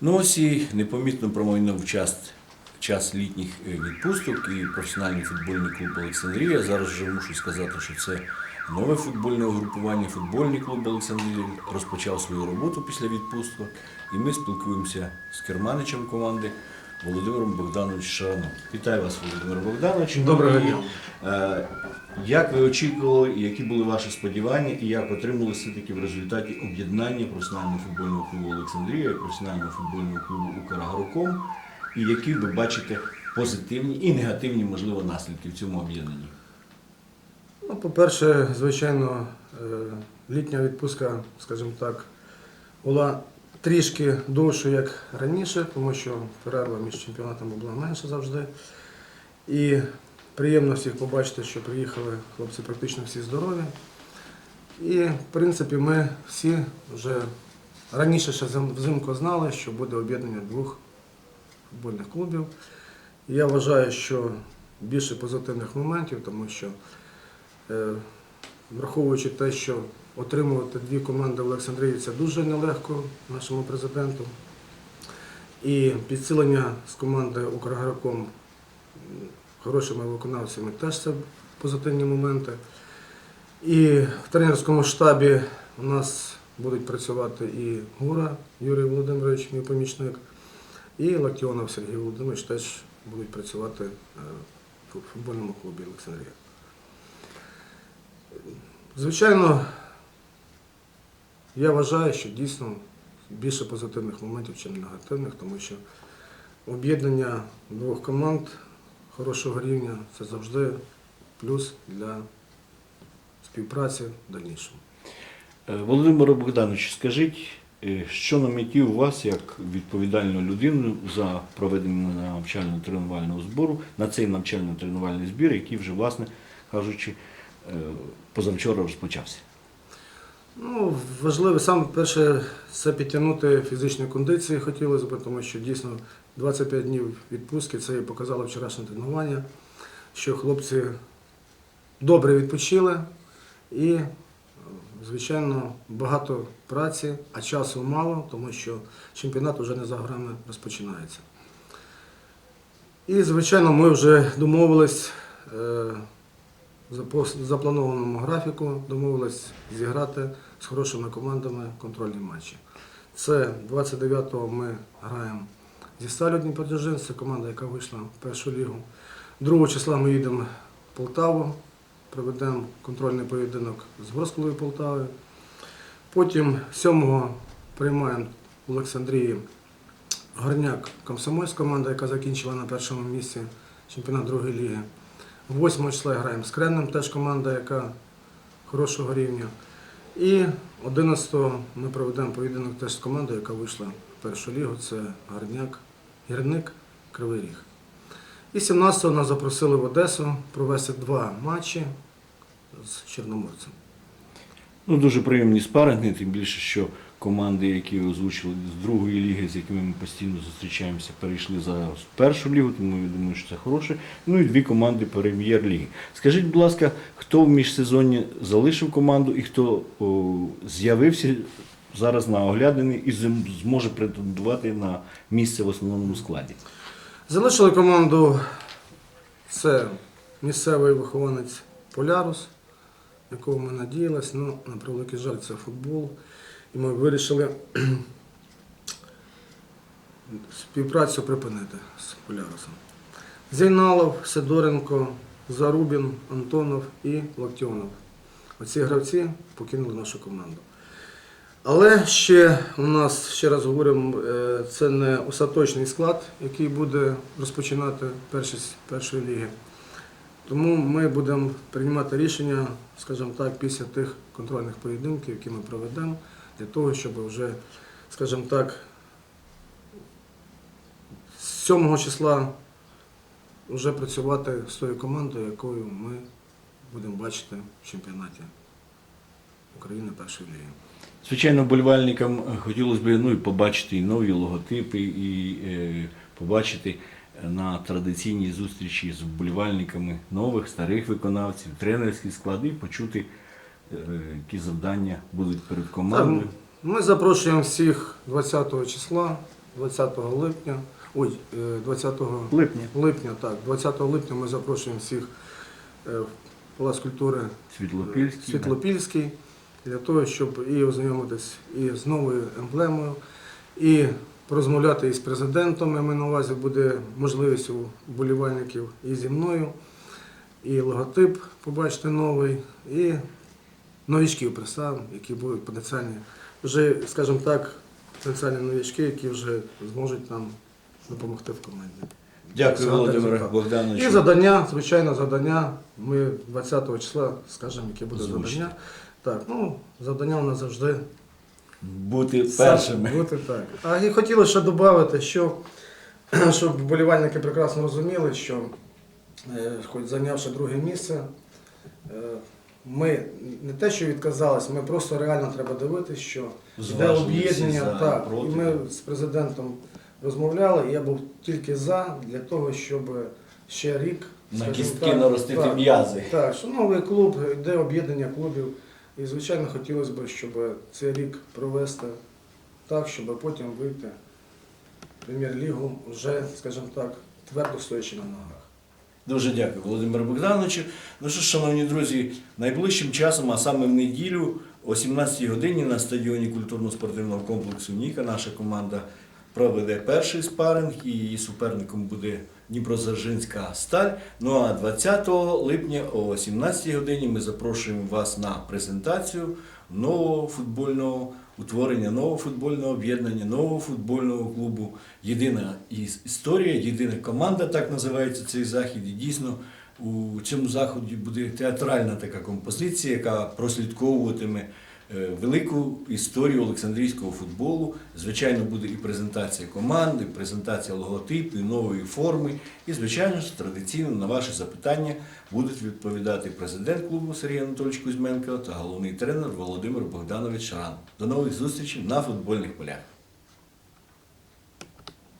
Ну ось і непомітно промайнув час, час літніх е, відпусток і професіональний футбольний клуб Олександрія. Зараз вже мушу сказати, що це нове футбольне угрупування. Футбольний клуб Олександрія розпочав свою роботу після відпусток. І ми спілкуємося з керманичем команди Володимиром Богдановичем Шараном. Вітаю вас, Володимир Богданович. Доброго дня. е, Як ви очікували, які були ваші сподівання, і як отримали все-таки в результаті об'єднання професіонального футбольного клубу Олександрія і професіонального футбольного клубу Украгроком, і які ви бачите позитивні і негативні, можливо, наслідки в цьому об'єднанні? Ну, по-перше, звичайно, е, літня відпустка, скажімо так, була трішки довше, як раніше, тому що перерва між чемпіонатами була менша завжди. І приємно всіх побачити, що приїхали хлопці практично всі здорові. І, в принципі, ми всі вже раніше ще взимку знали, що буде об'єднання двох футбольних клубів. Я вважаю, що більше позитивних моментів, тому що Е, Враховуючи те, що отримувати дві команди в Олександрії це дуже нелегко нашому президенту. І підсилення з команди Украгроком хорошими виконавцями теж це позитивні моменти. І в тренерському штабі у нас будуть працювати і Гура Юрій Володимирович, мій помічник, і Лактіонов Сергій Володимирович теж будуть працювати е, в футбольному клубі Олександрія. Звичайно, я вважаю, що дійсно більше позитивних моментів, ніж негативних, тому що об'єднання двох команд хорошого рівня це завжди плюс для співпраці в дальнішому. Е, Володимире Богданович, скажіть, е, що на меті у вас, як відповідальну людину за проведення навчально-тренувального збору, на цей навчально-тренувальний збір, який вже, власне кажучи, е, позавчора розпочався? Ну, важливо, саме перше, це підтягнути фізичні кондиції хотілося б, тому що дійсно 25 днів відпустки це і показало вчорашнє тренування, що хлопці добре відпочили і, звичайно, багато праці, а часу мало, тому що чемпіонат вже не за грами розпочинається. І, звичайно, ми вже домовились е, за запланованому графіку, домовились зіграти з хорошими командами контрольні матчі. Це 29-го ми граємо зі Сталю Дніпродзержинськ, це команда, яка вийшла в першу лігу. 2 числа ми їдемо в Полтаву, проведемо контрольний поєдинок з Ворсклою Полтавою. Потім 7-го приймаємо Олександрії Горняк Комсомольськ, команда, яка закінчила на першому місці чемпіонат другої ліги. 8 числа граємо з Креннем, теж команда, яка хорошого рівня. І 11-го ми проведемо поєдинок теж з командою, яка вийшла в першу лігу. Це Гарняк, Гірник, Кривий Ріг. І 17-го нас запросили в Одесу провести два матчі з Чорноморцем. Ну, дуже приємні спаринги, тим більше, що команди, які озвучили з другої ліги, з якими ми постійно зустрічаємося, перейшли зараз в першу лігу, тому я думаю, що це хороше. Ну і дві команди прем'єр-ліги. Скажіть, будь ласка, хто в міжсезонні залишив команду і хто з'явився зараз на оглядині і зможе претендувати на місце в основному складі? Залишили команду це місцевий вихованець Полярус, якого ми надіялись. Ну, на превеликий жаль, це футбол. І ми вирішили співпрацю припинити з Полярусом. Зейналов, Сидоренко, Зарубін, Антонов і Локтіонов. Оці гравці покинули нашу команду. Але ще у нас, ще раз говоримо, е, це не остаточний склад, який буде розпочинати першість першої ліги. Тому ми будемо приймати рішення, скажімо так, після тих контрольних поєдинків, які ми проведемо, для того, щоб вже, скажімо так, з 7 числа вже працювати з тою командою, якою ми будемо бачити в чемпіонаті України першої ліги. Звичайно, вболівальникам хотілося б ну, і побачити і нові логотипи, і е, побачити на традиційній зустрічі з вболівальниками нових, старих виконавців, тренерські склади, почути, які завдання будуть перед командою. Ми запрошуємо всіх 20 числа 20 липня, ой, е, 20 Липня. липня, так, 20 липня ми запрошуємо всіх е, в Палац культури Світлопільський. Світлопільський для того, щоб і ознайомитись і з новою емблемою, і порозмовляти із президентом. Я маю на увазі буде можливість у вболівальників і зі мною, і логотип побачити новий, і новичків представимо, які будуть потенціальні, вже, скажімо так, потенціальні новички, які вже зможуть нам допомогти в команді. Дякую, Все, Володимире. Богдановичу. І завдання, звичайно, завдання. Ми 20 числа скажемо, яке буде Озвучите. завдання. Так, ну, завдання у нас завжди Бути першими. бути так. А і хотіли ще додати, що щоб вболівальники прекрасно розуміли, що е, хоч зайнявши друге місце, е, ми не те, що відказались, ми просто реально треба дивитися, що йде об'єднання. Так, і ми з президентом розмовляли, і я був тільки за для того, щоб ще рік На кістки наростити так, м'язи. Так, що новий клуб, йде об'єднання клубів. І, звичайно, хотілося б, щоб цей рік провести так, щоб потім вийти в прем'єр-лігу вже, скажімо так, твердо стоячи на ногах. Дуже дякую, Володимиру Богдановичу. Ну що шановні друзі, найближчим часом, а саме в неділю, о 17 годині на стадіоні культурно-спортивного комплексу Ніка наша команда проведе перший спаринг і її суперником буде Дніпродзержинська сталь. Ну а 20 липня о 17 годині ми запрошуємо вас на презентацію нового футбольного утворення, нового футбольного об'єднання, нового футбольного клубу. Єдина історія, єдина команда, так називається цей захід. І дійсно у цьому заході буде театральна така композиція, яка прослідковуватиме велику історію Олександрійського футболу. Звичайно, буде і презентація команди, і презентація логотипу, і нової форми. І, звичайно традиційно на ваші запитання будуть відповідати президент клубу Сергій Анатолійович Кузьменко та головний тренер Володимир Богданович Шаран. До нових зустрічей на футбольних полях.